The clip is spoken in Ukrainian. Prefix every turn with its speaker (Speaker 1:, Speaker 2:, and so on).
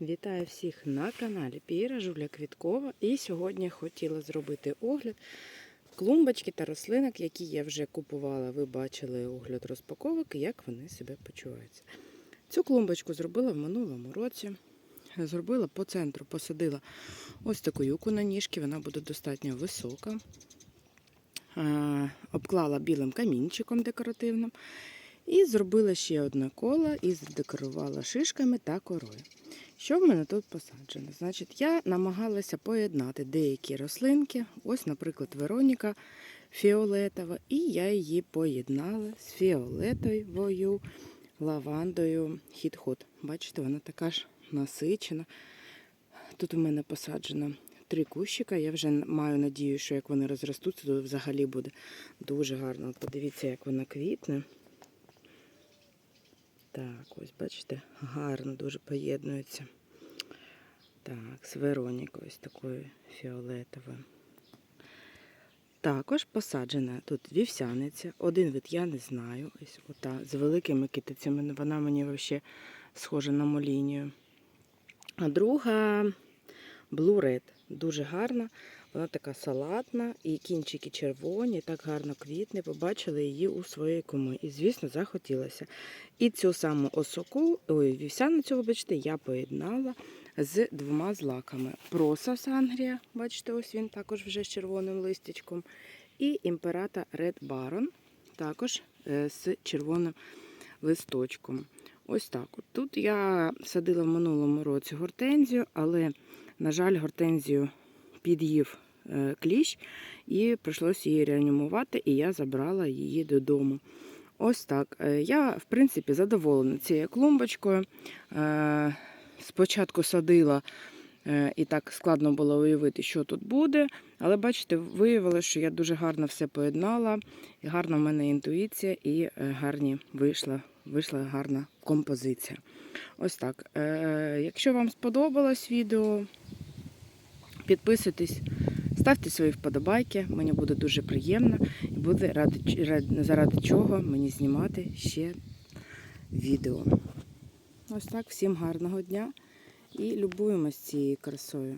Speaker 1: Вітаю всіх на каналі Піра Жуля Квіткова. І сьогодні хотіла зробити огляд клумбочки та рослинок, які я вже купувала. Ви бачили огляд розпаковок і як вони себе почуваються. Цю клумбочку зробила в минулому році. Зробила по центру, посадила ось таку юку на ніжки, вона буде достатньо висока. Е, Обклала білим камінчиком декоративним. І зробила ще одне коло і задекорувала шишками та корою. Що в мене тут посаджено? Значить, я намагалася поєднати деякі рослинки. Ось, наприклад, Вероніка фіолетова, і я її поєднала з фіолетовою лавандою хід-ход. Бачите, вона така ж насичена. Тут у мене посаджено три кущика. Я вже маю надію, що як вони розростуться, то взагалі буде дуже гарно. Подивіться, як вона квітне. Так, ось бачите, гарно дуже поєднується. Так, з Веронікою, ось такою фіолетовою. Також посаджена тут вівсяниця. Один вид я не знаю. Ось ота з великими китицями. Вона мені взагалі схожа на молінію. А друга Blue Red. Дуже гарна. Вона така салатна, і кінчики червоні, так гарно квітне. Побачили її у своїй кому. І, звісно, захотілося. І цю саму осоку, ой, вівсяницю, вибачте, я поєднала з двома злаками. Проса Сангрія, бачите, ось він також вже з червоним листячком. І імперата Red Baron, також е, з червоним листочком. Ось так. Тут я садила в минулому році гортензію, але, на жаль, гортензію під'їв е, кліщ, і прийшлося її реанімувати, і я забрала її додому. Ось так. Е, Я, в принципі, задоволена цією клумбочкою. Е, Спочатку садила, і так складно було уявити, що тут буде. Але бачите, виявилося, що я дуже гарно все поєднала, гарна в мене інтуїція, і гарні вийшла, вийшла гарна композиція. Ось так. Якщо вам сподобалось відео, Підписуйтесь, ставте свої вподобайки, мені буде дуже приємно і буде ради, ради, заради чого мені знімати ще відео. Ось так, всім гарного дня і любуємось цією красою.